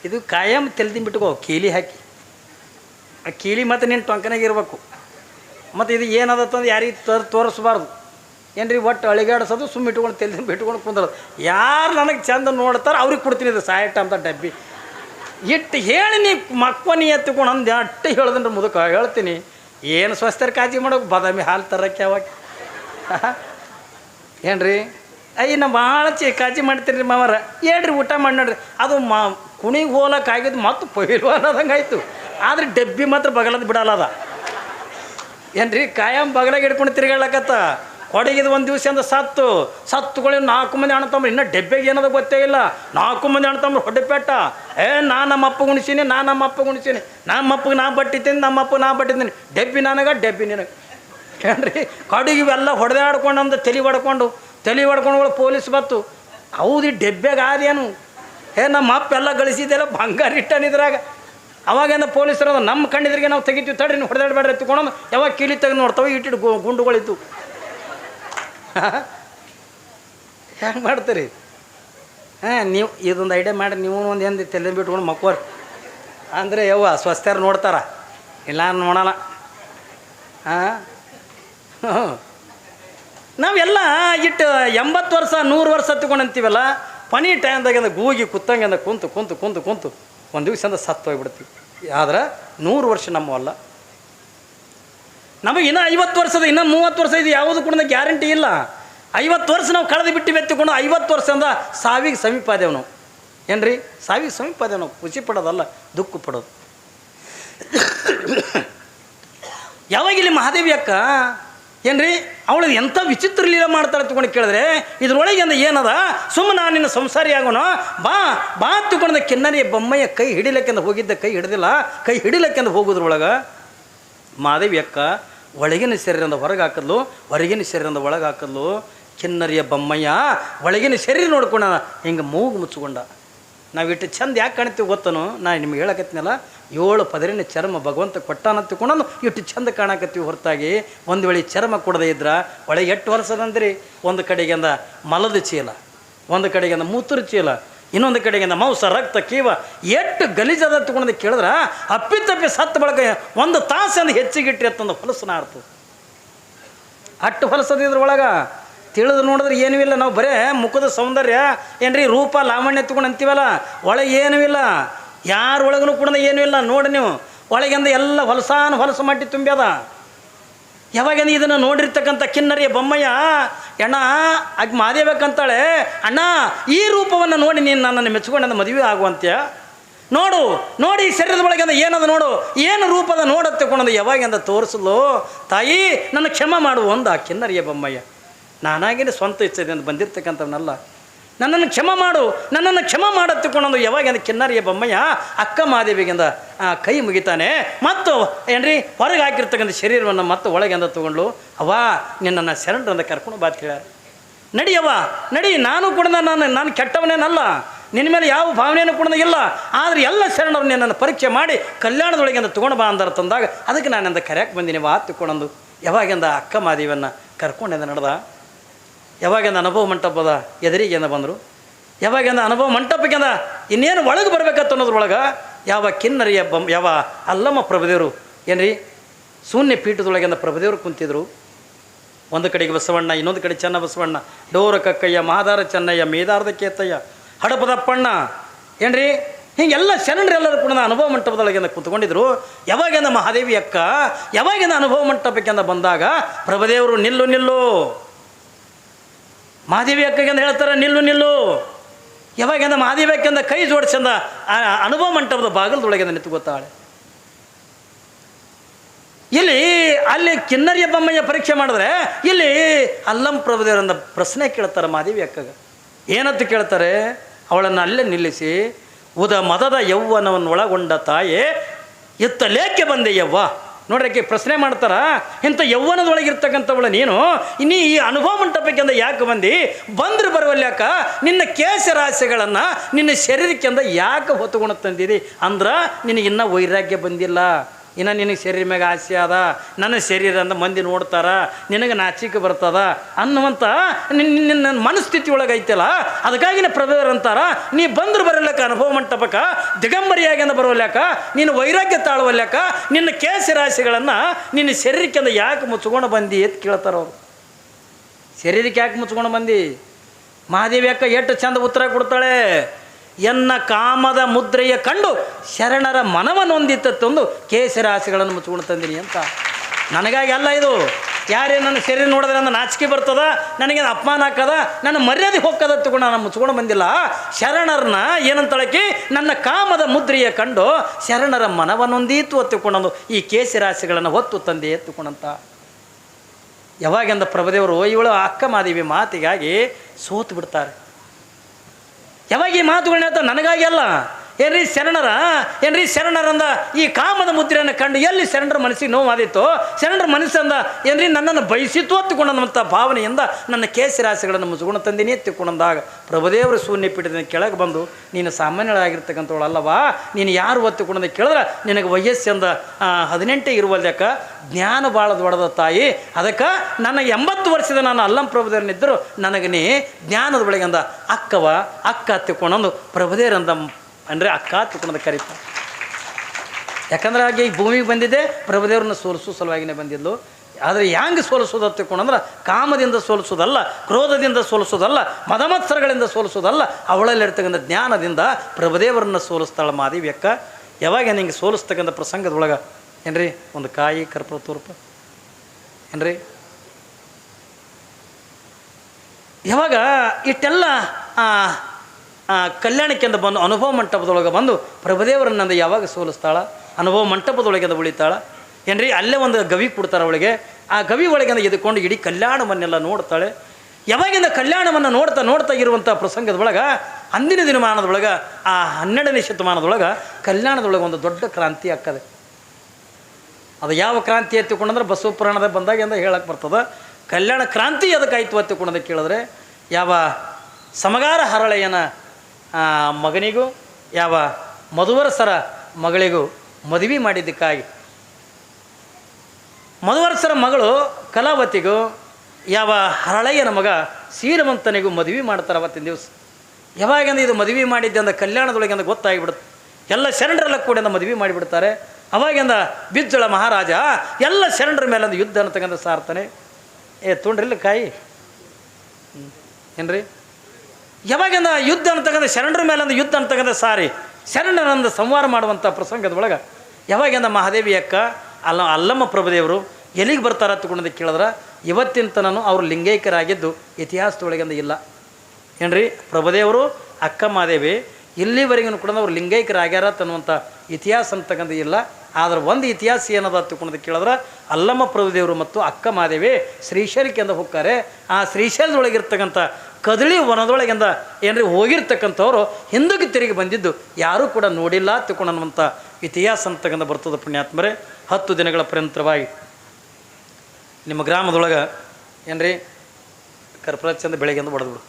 ಇದು ಕಾಯಂ ತೆಲ್ದಿಂಬಿಟ್ಕೋ, ಕೀಲಿ ಹಾಕಿ. ಆ ಕೀಲಿ ಮತ್ತು ನಿನ್ನ ಟೊಂಕನಾಗ ಇರಬೇಕು. ಮತ್ತು ಇದು ಏನದತ್ತಂದು ಯಾರಿಗೆ ತರ್ ತೋರಿಸ್ಬಾರ್ದು. ಏನು ರೀ ಒಟ್ಟು ಅಳಿಗಾಡಿಸೋದು ಸುಮ್ಮ ಇಟ್ಕೊಂಡು ತೆಲ್ದು ಬಿಟ್ಕೊಂಡು ಕುಂದ್ರದು. ಯಾರು ನನಗೆ ಚಂದ ನೋಡ್ತಾರೆ ಅವ್ರಿಗೆ ಕೊಡ್ತೀನಿ ಇದು ಸಾಯಟ ಅಂತ ಡಬ್ಬಿ. ಇಟ್ಟು ಹೇಳಿ ನೀ ಮಕ್ಕನಿ ಎತ್ತಿಕೊಂಡು ಅಂದು ಅಟ್ಟು ಹೇಳ್ದನ್ರಿ ಮುದುಕ. ಹೇಳ್ತೀನಿ, ಏನು ಸ್ವಸ್ಥರ ಕಾಜಿ ಮಾಡೋಕೆ, ಬಾದಾಮಿ ಹಾಲು ತರಕ್ಕೆ ಯಾವಾಗ? ರೀ ಅಯ್ಯ ನಾ ಭಾಳ ಚಿ ಕಾಜಿ ಮಾಡ್ತೀನಿ ರೀ ಮಾವರ. ಹೇಳ್ರಿ ಊಟ ಮಾಡಿ ನೋಡ್ರಿ ಅದು ಮಾ ಕುಣಿಗೆ ಹೋಲಕ್ಕೆ ಆಗಿದ್ದು ಮತ್ತು ಪೈಲ್ವಾನ್ ಆದಂಗೆ ಆಯಿತು. ಆದ್ರೆ ಡಬ್ಬಿ ಮಾತ್ರ ಬಗಲದ ಬಿಡಲ್ಲದ ಏನ್ರಿ, ಕಾಯಂ ಬಗಲಾಗ ಹಿಡ್ಕೊಂಡು ತಿರ್ಗಾಡ್ಲಕತ್ತ? ಕೊಡಗಿದ ಒಂದು ದಿವಸ ಅಂದ್ರೆ ಸತ್ತು. ಸತ್ತುಗಳು ನಾಲ್ಕು ಮಂದಿ ತಮ್ಮ ಇನ್ನೂ ಡೆಬ್ಬೆಗೆ ಏನದ ಗೊತ್ತೇ ಇಲ್ಲ. ನಾಲ್ಕು ಮಂದಿ ಅಣ್ಣ ತಮ್ಮ ಹೊಡೆಪೆಟ್ಟ. ಏ, ನಾ ನಮ್ಮ ಅಪ್ಪ ಗುಣಿಸೀನಿ, ನಾ ನಮ್ಮ ಅಪ್ಪ ಗುಣಿಸೀನಿ. ನಮ್ಮ ಅಪ್ಪಗೆ ನಾ ಬಟ್ಟಿತೀನಿ ನಮ್ಮ ಅಪ್ಪ ನಾ ಬಟ್ಟಿದ್ದೀನಿ ಡೆಬ್ಬಿ ನನಗೆ, ಡೆಬ್ಬಿ ನಿನಗೆ. ಏನ್ರಿ, ಕಡಿಗೆ ಇವೆಲ್ಲ ಹೊಡೆದಾಡ್ಕೊಂಡು ಅಂದ ತಲೆ ಹೊಡ್ಕೊಂಡು ತಲೆ ಹೊಡ್ಕೊಂಡು ಪೊಲೀಸ್ ಬತ್ತು. ಹೌದು ಡೆಬ್ಬೆಗೆ ಆದೇನು? ಏ ನಮ್ಮ ಅಪ್ಪ ಎಲ್ಲ ಗಳಿಸಿದ್ದೆಲ್ಲ ಬಂಗಾರ ಇಟ್ಟನಿದ್ರಾಗ ಅವಾಗೇನ ಪೊಲೀಸರು ಅದು ನಮ್ಮ ಕಣ್ಣಿದ್ರಿಗೆ ನಾವು ತೆಗಿತೀವಿ, ತಡ್ರಿ, ನೀವು ಹೊಡೆದಾಡಬೇಡ್ರಿ ಎತ್ಕೊಂಡು ಯಾವಾಗ ಕೀಲಿ ತೆಗೆದು ನೋಡ್ತಾವೆ ಇಟ್ಟಿಟ್ಟು ಗು- ಗುಂಡುಗಳಿತ್ತು ಹೆಂಗೆ ಮಾಡ್ತೀರಿ? ಹಾಂ, ನೀವು ಇದೊಂದು ಐಡಿಯಾ ಮಾಡಿ ನೀವು ಒಂದು ಏನು ತಲೆ ಬಿಟ್ಕೊಂಡು ಮಕ್ಕೋರಿ. ಅಂದರೆ ಯವ್ವ ಸ್ವಸ್ಥರು ನೋಡ್ತಾರ. ಇಲ್ಲ ನೋಡಲ್ಲ. ಹಾಂ? ನಾವೆಲ್ಲ ಇಟ್ಟು ಎಂಬತ್ತು ವರ್ಷ, ನೂರು ವರ್ಷ ಅಂತೀವಲ್ಲ ಪನಿ ಟೈಮ್ದಾಗಿಂದ ಗೂಗಿ ಕುತ್ತಂಗಿಂದ ಕುಂತು ಕುಂತು ಕುಂತು ಕುಂತು, ಒಂದು ದಿವಸದಿಂದ ಸತ್ತು ಹೋಗ್ಬಿಡ್ತೀವಿ ಆದ್ರೆ ನೂರು ವರ್ಷ ನಮ್ಮವಲ್ಲ ನಮಗೆ ಇನ್ನೂ ಐವತ್ತು ವರ್ಷದ, ಇನ್ನೂ ಮೂವತ್ತು ವರ್ಷ ಇದು ಯಾವುದು ಕೂಡ ಗ್ಯಾರಂಟಿ ಇಲ್ಲ. ಐವತ್ತು ವರ್ಷ ನಾವು ಕಳೆದು ಬಿಟ್ಟು ಬೆತ್ತಿಕೊಂಡು ಐವತ್ತು ವರ್ಷದಿಂದ ಸಾವಿಗೆ ಸಮೀಪ ಅದೇವು ನಾವು. ಏನ್ರಿ? ಸಾವಿಗೆ ಸಮೀಪ ಅದೇವು ನಾವು. ಖುಷಿ ಪಡೋದಲ್ಲ, ದುಃಖ ಪಡೋದು. ಯಾವಾಗ ಇಲ್ಲಿ ಮಹಾದೇವಿ ಅಕ್ಕ? ಏನ್ರಿ? ಅವಳು ಎಂಥ ವಿಚಿತ್ರ ಲೀಲ ಮಾಡ್ತಾಳೆ ತಗೊಂಡು ಕೇಳಿದ್ರೆ, ಇದ್ರೊಳಗೆ ಏನದ? ಸುಮ್ಮನೆ ನಾನು ನಿನ್ನ ಸಂಸಾರಿ ಆಗೋಣ. ಬಾ ಬಾ ತಗೊಂಡ ಕಿನ್ನರಿಯ ಬೊಮ್ಮಯ್ಯ ಕೈ ಹಿಡಿಲಕ್ಕೆಂದು ಹೋಗಿದ್ದ ಕೈ ಹಿಡಿದಿಲ್ಲ. ಕೈ ಹಿಡಿಲಕ್ಕೆಂದು ಹೋಗೋದ್ರೊಳಗೆ ಮಾದೇವಿ ಅಕ್ಕ ಒಳಗಿನ ಶರೀರದ ಹೊರಗೆ ಹಾಕದ್ಲು, ಹೊರಗಿನ ಶರೀರದ ಒಳಗೆ ಹಾಕದ್ಲು. ಕಿನ್ನರಿಯ ಬೊಮ್ಮಯ್ಯ, ಒಳಗಿನ ಶರೀರ ನೋಡ್ಕೊಂಡ, ಹಿಂಗೆ ಮೂಗು ಮುಚ್ಚಿಕೊಂಡ. ನಾವು ಇಟ್ಟು ಚಂದ ಯಾಕೆ ಕಾಣ್ತೀವಿ ಗೊತ್ತನು? ನಾನು ನಿಮ್ಗೆ ಹೇಳಕತ್ನಲ್ಲ ಏಳು ಪದರಿನ ಚರ್ಮ ಭಗವಂತ ಕೊಟ್ಟಾನ ತಿಳ್ಕೊಂಡು ಇಟ್ಟು ಚಂದ ಕಾಣಕತ್ತೀವಿ ಹೊರತಾಗಿ. ಒಂದು ವೇಳೆ ಚರ್ಮ ಕೊಡದೇ ಇದ್ರೆ ಒಳಗೆ ಎಷ್ಟು ಹೊರಸದಂದ್ರಿ ಒಂದು ಕಡೆಗಿಂದ ಮಲದ ಚೀಲ, ಒಂದು ಕಡೆಗಿಂದ ಮೂತ್ರ ಚೀಲ, ಇನ್ನೊಂದು ಕಡೆಗಿಂದ ಮಾಂಸ, ರಕ್ತ, ಕೀವ ಎಷ್ಟು ಗಲೀಜದ ತಗೊಂಡು ಕೇಳಿದ್ರೆ ಅಪ್ಪಿತಪ್ಪಿ ಸತ್ತ ಬಳಕ ಒಂದು ತಾಸಿಂದ ಹೆಚ್ಚಿಗಿಟ್ರಿ ಅಂತಂದು ಹೊಲಸನ ಆಡ್ತು. ಅಟ್ಟು ಹೊಲಸದ ಇದ್ರೊಳಗೆ ತಿಳಿದು ನೋಡಿದ್ರೆ ಏನೂ ಇಲ್ಲ. ನಾವು ಬರೇ ಮುಖದ ಸೌಂದರ್ಯ ಏನ್ರಿ? ರೂಪ, ಲಾವಣ್ಯ ತಗೊಂಡು ಅಂತೀವಲ್ಲ? ಒಳಗೆ ಏನೂ ಇಲ್ಲ. ಯಾರ ಒಳಗೂ ಕೂಡ ಏನೂ ಇಲ್ಲ. ನೋಡಿ ನೀವು, ಒಳಗಿಂದ ಎಲ್ಲ ಹೊಲಸಾನ ಹೊಲಸು ಮಟ್ಟಿ ತುಂಬ್ಯದ. ಯಾವಾಗ ಇದನ್ನು ನೋಡಿರ್ತಕ್ಕಂಥ ಕಿನ್ನರಿಯ ಬೊಮ್ಮಯ್ಯ, ಅಣ್ಣ, ಆಗ ಮಾದೇಬೇಕಂತಾಳೆ ಅಣ್ಣ, ಈ ರೂಪವನ್ನು ನೋಡಿ ನೀನು ನನ್ನನ್ನು ನನ್ನ ಮದುವೆ ಆಗುವಂತ್ಯ? ನೋಡು, ನೋಡಿ ಶರೀರದ ಒಳಗಿಂದ ಏನದ ನೋಡು, ಏನು ರೂಪದ ನೋಡತ್ತೆ ಕೊಂಡು ಯಾವಾಗಿಂದ ತೋರಿಸಲು? ತಾಯಿ, ನನ್ನ ಕ್ಷಮ ಮಾಡು ಒಂದು ಆ ಕಿನ್ನರಿಯ ಬೊಮ್ಮಯ್ಯ. ನಾನಾಗಿನೇ ಸ್ವಂತ ಇಚ್ಛೆದಿಂದ ಬಂದಿರ್ತಕ್ಕಂಥವನಲ್ಲ. ನನ್ನನ್ನು ಕ್ಷಮ ಮಾಡು, ನನ್ನನ್ನು ಕ್ಷಮ ಮಾಡತ್ತಿಕೊಂಡೊಂದು ಯಾವಾಗಿಂದ ಕಿನ್ನರಿಯ ಬೊಮ್ಮಯ್ಯ, ಅಕ್ಕ ಮಾದೇವಿಗಿಂದ ಕೈ ಮುಗಿತಾನೆ. ಮತ್ತು ಏನ್ರಿ? ಹೊರಗೆ ಹಾಕಿರ್ತಕ್ಕಂಥ ಶರೀರವನ್ನು ಮತ್ತೆ ಒಳಗೆಂದ ತಗೊಂಡು ಅವ್ವ, ನಿನ್ನನ್ನು ಅಂತ ಕರ್ಕೊಂಡು ಬಾತ್ ಕೇಳ ನಡಿಯವ್ವ ನಡಿ, ನಾನು ಕೂಡ ನಾನು ನಾನು ಕೆಟ್ಟವನೇನಲ್ಲ. ನಿನ್ನ ಮೇಲೆ ಯಾವ ಭಾವನೆಯನ್ನು ಕೂಡ ಇಲ್ಲ. ಆದರೆ ಎಲ್ಲ ಶರಣರು ನಿನ್ನನ್ನು ಪರೀಕ್ಷೆ ಮಾಡಿ ಕಲ್ಯಾಣದೊಳಗೆ ಅಂತ ತೊಗೊಂಡು ಬಾ ಅಂದಾರ ತಂದಾಗ, ಅದಕ್ಕೆ ನಾನಿಂದ ಕರೆಯಕ್ಕೆ ಬಂದಿನಿ ವಾ ತಿಕ್ಕೊಂಡಂದು ಯಾವಾಗಿಂದ ಅಕ್ಕ ಮಾದೇವಿಯನ್ನು ಕರ್ಕೊಂಡಿಂದ ನಡೆದ? ಯಾವಾಗಿಂದ ಅನುಭವ ಮಂಟಪದ ಎದುರಿಗೆಂದ ಬಂದರು? ಯಾವಾಗಿಂದ ಅನುಭವ ಮಂಟಪಕ್ಕಿಂದ ಇನ್ನೇನು ಒಳಗೆ ಬರಬೇಕತ್ತ ಅನ್ನೋದ್ರೊಳಗೆ ಯಾವ ಕಿನ್ನರಿಯ ಬಂ ಯಾವ ಅಲ್ಲಮ್ಮ ಪ್ರಭುದೇವರು ಏನ್ರಿ? ಶೂನ್ಯ ಪೀಠದೊಳಗಿಂದ ಪ್ರಭುದೇವರು ಕುಂತಿದ್ರು. ಒಂದು ಕಡೆಗೆ ಬಸವಣ್ಣ, ಇನ್ನೊಂದು ಕಡೆ ಚೆನ್ನ ಬಸವಣ್ಣ. ಡೋರ ಕಕ್ಕಯ್ಯ, ಮಹಾದಾರ ಚೆನ್ನಯ್ಯ, ಮೇದಾರದ ಕೇತಯ್ಯ ಹಡಪದಪ್ಪಣ್ಣ ಏನ್ರಿ? ಹೀಗೆಲ್ಲ ಶರಣರೆಲ್ಲರೂ ಕೂಡ ಅನುಭವ ಮಂಟಪದೊಳಗಿಂದ ಕುತ್ಕೊಂಡಿದ್ರು. ಯಾವಾಗಿಂದ ಮಹಾದೇವಿ ಅಕ್ಕ ಯಾವಾಗಿಂದ ಅನುಭವ ಮಂಟಪಕ್ಕಿಂದ ಬಂದಾಗ ಪ್ರಭುದೇವರು ನಿಲ್ಲು ನಿಲ್ಲು. ಮಹಾದೇವಿ ಅಕ್ಕಗೆ ಅಂತ ಹೇಳ್ತಾರೆ, ನಿಲ್ಲು ನಿಲ್ಲು. ಯಾವಾಗಿಂದ ಮಹಾದೇವಿ ಅಕ್ಕಂದ ಕೈ ಜೋಡಿಸಂದ ಆ ಅನುಭವ ಮಂಟಪದ ಬಾಗಿಲದೊಳಗಿಂದ ನಿಂತು ಗೊತ್ತಾಳೆ. ಇಲ್ಲಿ ಅಲ್ಲಿ ಕಿನ್ನರಿಯ ಬೊಮ್ಮಯ್ಯ ಪರೀಕ್ಷೆ ಮಾಡಿದ್ರೆ ಇಲ್ಲಿ ಅಲ್ಲಂ ಪ್ರಭುದೇವರಿಂದ ಪ್ರಶ್ನೆ ಕೇಳ್ತಾರೆ ಮಾದೇವಿ ಅಕ್ಕಗ. ಏನಂತ ಕೇಳ್ತಾರೆ? ಅವಳನ್ನು ಅಲ್ಲೇ ನಿಲ್ಲಿಸಿ, ಉದ ಮದದ ಯೌವನವನ್ನು ಒಳಗೊಂಡ ತಾಯೇ, ಎತ್ತ ಲೇಖೆ ಬಂದೆ ಯವ್ವ? ನೋಡ್ರಿ ಆಕೆ ಪ್ರಶ್ನೆ ಮಾಡ್ತಾರ, ಇಂಥ ಯೌವನದೊಳಗಿರ್ತಕ್ಕಂಥವಳು ನೀನು ಇನ್ನೀ ಈ ಅನುಭವ ಮಂಟಪಕ್ಕೆಂದ ಯಾಕೆ ಬಂದು? ಬಂದ್ರೆ ಬರುವಲ್ಯಾಕ ನಿನ್ನ ರಾಶಿಗಳನ್ನ ನಿನ್ನ ಶರೀರಕ್ಕೆಂದ ಯಾಕೆ ಹೊತ್ತುಕೊಂಡು ತಂದಿದಿ? ಅಂದ್ರೆ ನಿನಗಿನ್ನೂ ವೈರಾಗ್ಯ ಬಂದಿಲ್ಲ. ಇನ್ನು ನಿನಗೆ ಶರೀರ ಮ್ಯಾಗ ಆಸೆ ಅದ, ನನ್ನ ಶರೀರ ಅಂದ ಮಂದಿ ನೋಡ್ತಾರ, ನಿನಗೆ ನಾಚಿಕೆ ಬರ್ತದ ಅನ್ನುವಂಥ ನಿನ್ನ ಮನಸ್ಥಿತಿ ಒಳಗೆ ಐತಲ್ಲ, ಅದಕ್ಕಾಗಿ ಪ್ರಭೇದರ್ ಅಂತಾರ, ನೀ ಬಂದ್ರೆ ಬರಲಕ್ಕ ಅನುಭವ ಮಂಟಪಕ್ಕ ದಿಗಂಬರಿಯಾಗಿಂದ ಬರೋಲ್ಯಾಕ ನೀನು ವೈರಾಗ್ಯ ತಾಳುವಲ್ಯಾಕ ನಿನ್ನ ಕೇಸ ರಾಶಿಗಳನ್ನು ನಿನ್ನ ಶರೀರಕ್ಕಿಂದ ಯಾಕೆ ಮುಚ್ಕೊಂಡು ಬಂದಿ ಅಂತ ಕೇಳ್ತಾರ ಅವರು. ಶರೀರಕ್ಕೆ ಯಾಕೆ ಮುಚ್ಕೊಂಡು ಬಂದಿ? ಮಹಾದೇವಿ ಅಕ್ಕ ಎಷ್ಟು ಚಂದ ಉತ್ತರ ಕೊಡ್ತಾಳೆ? ಎನ್ನ ಕಾಮದ ಮುದ್ರೆಯ ಕಂಡು ಶರಣರ ಮನವನ್ನು ತಂದು ಕೇಸರಾಸಿಗಳನ್ನು ಮುಚ್ಕೊಂಡು ತಂದಿನಿ ಅಂತ. ನನಗಾಗಿ ಅಲ್ಲ ಇದು. ಯಾರೇ ನನ್ನ ಶರೀರ ನೋಡಿದ್ರೆ ನನ್ನ ನಾಚಿಕೆ ಬರ್ತದ ನನಗೆ ಅಪಮಾನ ಹಾಕದ ನನ್ನ ಮರ್ಯಾದೆ ಹೋಗ್ಕದ ತಗೊಂಡು ನಾನು ಮುಚ್ಕೊಂಡು ಬಂದಿಲ್ಲ. ಶರಣರನ್ನ ಏನಂತಳಕಿ ನನ್ನ ಕಾಮದ ಮುದ್ರೆಯ ಕಂಡು ಶರಣರ ಮನವನ್ನೊಂದೀತು ಹೊತ್ತುಕೊಂಡು ಈ ಕೇಸರಾಶಿಗಳನ್ನು ಹೊತ್ತು ತಂದೆ ಎತ್ತುಕೊಂಡಂತ ಯಾವಾಗೆಂದ ಪ್ರಭದೇವರು ಇವಳು ಅಕ್ಕ ಮಾದೇವಿ ಮಾತಿಗಾಗಿ ಸೋತು ಬಿಡ್ತಾರೆ. ಯಾವಾಗ ಈ ಮಾತುಗಳನ್ನ ಹೇಳ್ತಾರೆ ನನಗಾಗಿ ಅಲ್ಲ. ಏನ್ರಿ ಶರಣರ ಏನ್ರಿ ಶರಣರಂದ ಈ ಕಾಮದ ಮುದ್ರೆಯನ್ನು ಕಂಡು ಎಲ್ಲಿ ಶರಣರ ಮನಸ್ಸಿಗೆ ನೋವಾದಿತ್ತು ಶರಣರ ಮನಸ್ಸಂದ ಏನ್ರಿ ನನ್ನನ್ನು ಬಯಸಿತು ಹತ್ತಿಕೊಂಡಂಥ ಭಾವನೆಯಿಂದ ನನ್ನ ಕೇಸಿ ರಾಶಿಗಳನ್ನು ಮುಸುಗುಣ ತಂದಿನಿ ಎತ್ತಿಕೊಂಡಂದಾಗ ಪ್ರಭುದೇವರ ಶೂನ್ಯ ಪೀಠದಿಂದ ಕೆಳಗೆ ಬಂದು, ನೀನು ಸಾಮಾನ್ಯಳಾಗಿರ್ತಕ್ಕಂಥವಳು ಅಲ್ಲವಾ? ನೀನು ಯಾರು ಒತ್ತಿಕೊಂಡಂದು ಕೇಳಿದ್ರೆ ನಿನಗೆ ವಯಸ್ಸಿಂದ ಹದಿನೆಂಟೇ ಇರುವಲ್ದಕ್ಕ ಜ್ಞಾನ ಭಾಳ ದೊಡ್ಡದ ತಾಯಿ. ಅದಕ್ಕೆ ನನ್ನ ಎಂಬತ್ತು ವರ್ಷದ ನಾನು ಅಲ್ಲಂ ಪ್ರಭುದೇವರನ್ನಿದ್ದರು ನನಗೆ ನೀ ಜ್ಞಾನದ ಬೆಳಗಿಂದ ಅಕ್ಕವ, ಅಕ್ಕ ಹತ್ತಿಕೊಂಡಂದು ಪ್ರಭುದೇವರಂದ ಅಂದರೆ ಅಕ್ಕ ತುಕೊಂಡದ ಕರೀತಾರೆ ಯಾಕಂದ್ರೆ ಹಾಗೆ ಈ ಭೂಮಿಗೆ ಬಂದಿದ್ದೆ ಪ್ರಭುದೇವ್ರನ್ನ ಸೋಲಿಸೋ ಸಲುವಾಗಿನೇ ಬಂದಿದ್ದು ಆದರೆ ಹ್ಯಾಂಗೆ ಸೋಲಿಸೋದು ಅಂದ್ರೆ ಕಾಮದಿಂದ ಸೋಲಿಸೋದಲ್ಲ, ಕ್ರೋಧದಿಂದ ಸೋಲಿಸೋದಲ್ಲ, ಮದಮತ್ಸರಗಳಿಂದ ಸೋಲಿಸೋದಲ್ಲ ಅವಳಲ್ಲಿರ್ತಕ್ಕಂಥ ಜ್ಞಾನದಿಂದ ಪ್ರಭುದೇವರನ್ನ ಸೋಲಿಸ್ತಾಳೆ ಮಾದೇವಿ ಅಕ್ಕ. ಯಾವಾಗ ನಿಂಗೆ ಸೋಲಿಸ್ತಕ್ಕಂಥ ಪ್ರಸಂಗದೊಳಗೆ? ಏನ್ರಿ? ಒಂದು ಕಾಯಿ ಕರ್ಪೂರ ತೂರ್ಪ. ಏನ್ರಿ? ಯಾವಾಗ ಇಷ್ಟೆಲ್ಲ ಕಲ್ಯಾಣಕ್ಕೆಂದ ಬಂದು ಅನುಭವ ಮಂಟಪದೊಳಗೆ ಬಂದು ಪ್ರಭುದೇವರನ್ನಂದ ಯಾವಾಗ ಸೋಲಿಸ್ತಾಳ? ಅನುಭವ ಮಂಟಪದೊಳಗೆಂದ ಉಳಿತಾಳ? ಏನ್ರಿ ಅಲ್ಲೇ ಒಂದು ಗವಿ ಕೊಡ್ತಾರೆ ಅವಳಿಗೆ. ಆ ಗವಿ ಒಳಗೆಂದ ಎದ್ಕೊಂಡು ಇಡೀ ಕಲ್ಯಾಣವನ್ನೆಲ್ಲ ನೋಡ್ತಾಳೆ. ಯಾವಾಗಿಂದ ಕಲ್ಯಾಣವನ್ನು ನೋಡ್ತಾ ನೋಡ್ತಾ ಇರುವಂಥ ಪ್ರಸಂಗದೊಳಗೆ ಅಂದಿನ ದಿನಮಾನದೊಳಗೆ ಆ ಹನ್ನೆರಡನೇ ಶತಮಾನದೊಳಗೆ ಕಲ್ಯಾಣದೊಳಗೆ ಒಂದು ದೊಡ್ಡ ಕ್ರಾಂತಿ ಆಗ್ತದೆ. ಅದು ಯಾವ ಕ್ರಾಂತಿ ಎತ್ತಿಕೊಂಡಂದ್ರೆ ಬಸವ ಪುರಾಣದ ಬಂದಾಗ ಅಂತ ಹೇಳಕ್ಕೆ ಬರ್ತದೆ? ಕಲ್ಯಾಣ ಕ್ರಾಂತಿ ಅದಕ್ಕಾಯ್ತು ಎತ್ತಿಕೊಂಡದ ಕೇಳಿದ್ರೆ ಯಾವ ಸಮಗಾರ ಹರಳೆಯನ ಆ, ಮಗನಿಗೂ, ಯಾವ ಮಧುವರಸರ ಮಗಳಿಗೂ ಮದುವೆ ಮಾಡಿದ್ದಕ್ಕಾಗಿ. ಮಧುವರಸರ ಮಗಳು ಕಲಾವತಿಗೂ, ಯಾವ ಹರಳಯ್ಯನ ಮಗ ಸೀರವಂತನಿಗೂ ಮದುವೆ ಮಾಡ್ತಾರೆ ಅವತ್ತಿನ ದಿವಸ. ಯಾವಾಗಂದ್ರೆ ಇದು ಮದುವೆ ಮಾಡಿದ್ದೆ ಅಂದ ಕಲ್ಯಾಣದೊಳಗೆ ಅಂದ ಗೊತ್ತಾಗಿಬಿಡುತ್ತೆ. ಎಲ್ಲ ಶರಣರೆಲ್ಲ ಕೂಡ ಮದುವೆ ಮಾಡಿಬಿಡ್ತಾರೆ. ಅವಾಗಿಂದ ಬಿಜ್ಜಳ ಮಹಾರಾಜ, ಎಲ್ಲ ಶರಣರ ಮೇಲೆ ಒಂದು ಯುದ್ಧ ಅಂತಕ್ಕಂಥ ಸಾರ್ತಾನೆ ಏ ತುಂಡ್ರಿಲ್ಲ ಕಾಯಿ. ಏನ್ರಿ? ಯಾವಾಗಿಂದ ಯುದ್ಧ ಅಂತಕ್ಕಂಥ ಶರಣರ ಮೇಲೆ ಯುದ್ಧ ಅಂತಕ್ಕಂಥ ಸಾರಿ ಶರಣರಂದು ಸಂವಾರ ಮಾಡುವಂಥ ಪ್ರಸಂಗದೊಳಗೆ ಯಾವಾಗಿಂದ ಮಹಾದೇವಿ ಅಕ್ಕ, ಅಲ್ಲ, ಅಲ್ಲಮ್ಮ ಪ್ರಭುದೇವರು ಎಲ್ಲಿಗೆ ಬರ್ತಾರ ತಗೊಂಡು ಕೇಳಿದ್ರೆ ಇವತ್ತಿನ ತನೂ ಅವರು ಲಿಂಗೈಕ್ಯರಾಗಿದ್ದು ಇತಿಹಾಸದೊಳಗಿಂದ ಇಲ್ಲ. ಏನ್ರಿ? ಪ್ರಭುದೇವರು, ಅಕ್ಕ ಮಹಾದೇವಿ ಇಲ್ಲಿವರೆಗೂ ಕೂಡ ಅವ್ರು ಲಿಂಗೈಕ್ಯರಾಗ್ಯಾರ ತನ್ನುವಂಥ ಇತಿಹಾಸ ಅಂತಕ್ಕಂಥ ಇಲ್ಲ. ಆದ್ರೆ ಒಂದು ಇತಿಹಾಸ ಏನದ ತಿಳ್ಕೊಂಡು ಕೇಳಿದ್ರೆ, ಅಲ್ಲಮ್ಮ ಪ್ರಭುದೇವರು ಮತ್ತು ಅಕ್ಕ ಮಾದೇವಿ ಅಂತ ಹೋಗ್ತಾರೆ. ಆ ಶ್ರೀಶೈಲದೊಳಗಿರ್ತಕ್ಕಂಥ ಕದಳಿ ವನದೊಳಗಿಂದ ಏನ್ರಿ ಹೋಗಿರ್ತಕ್ಕಂಥವ್ರು ಹಿಂದಕ್ಕೆ ತಿರುಗಿ ಬಂದಿದ್ದು ಯಾರೂ ಕೂಡ ನೋಡಿಲ್ಲ ತಿಳ್ಕೊಂಡನ್ನುವಂಥ ಇತಿಹಾಸ ಅಂತಕ್ಕಂಥ ಬರ್ತದೆ ಪುಣ್ಯಾತ್ಮರೇ. ಹತ್ತು ದಿನಗಳ ಪರ್ಯಂತರವಾಗಿ ನಿಮ್ಮ ಗ್ರಾಮದೊಳಗೆ ಏನ್ರಿ ಕರ್ಪರಾಜ್ ಚಂದ ಬೆಳಗ್ಗೆಂದು ಬಡದ್ಬಿಡು.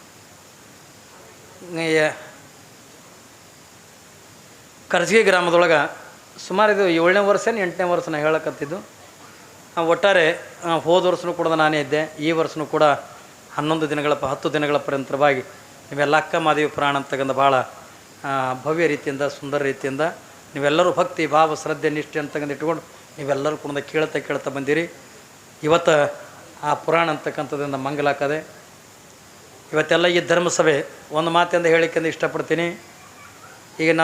ಕರ್ಜಿಗೆ ಗ್ರಾಮದೊಳಗೆ ಸುಮಾರು ಇದು ಏಳನೇ ವರ್ಷ ಎಂಟನೇ ವರ್ಷ ನಾ ಹೇಳಕತ್ತಿದ್ದು. ಒಟ್ಟಾರೆ ಹೋದ ವರ್ಷನೂ ಕೂಡ ನಾನೇ ಇದ್ದೆ, ಈ ವರ್ಷನೂ ಕೂಡ ಹನ್ನೊಂದು ದಿನಗಳ ಹತ್ತು ದಿನಗಳ ಪರ್ಯಂತರವಾಗಿ ನೀವೆಲ್ಲ ಅಕ್ಕ, ಮಾದೇವಿ ಪುರಾಣ ಅಂತಕ್ಕಂಥ ಭಾಳ ಭವ್ಯ ರೀತಿಯಿಂದ, ಸುಂದರ ರೀತಿಯಿಂದ ನೀವೆಲ್ಲರೂ ಭಕ್ತಿ, ಭಾವ, ಶ್ರದ್ಧೆ, ನಿಷ್ಠೆ ಅಂತಕ್ಕಂಥ ಇಟ್ಕೊಂಡು ನೀವೆಲ್ಲರೂ ಕೂಡ ಕೇಳ್ತಾ ಕೇಳ್ತಾ ಬಂದಿರಿ. ಇವತ್ತು ಆ ಪುರಾಣ ಅಂತಕ್ಕಂಥದ್ರಿಂದ ಮಂಗಲಾಕದೆ. ಇವತ್ತೆಲ್ಲ ಈ ಧರ್ಮಸಭೆ, ಒಂದು ಮಾತಿಂದ ಹೇಳಿಕೆಂದು ಇಷ್ಟಪಡ್ತೀನಿ. ಈಗ ನಾವು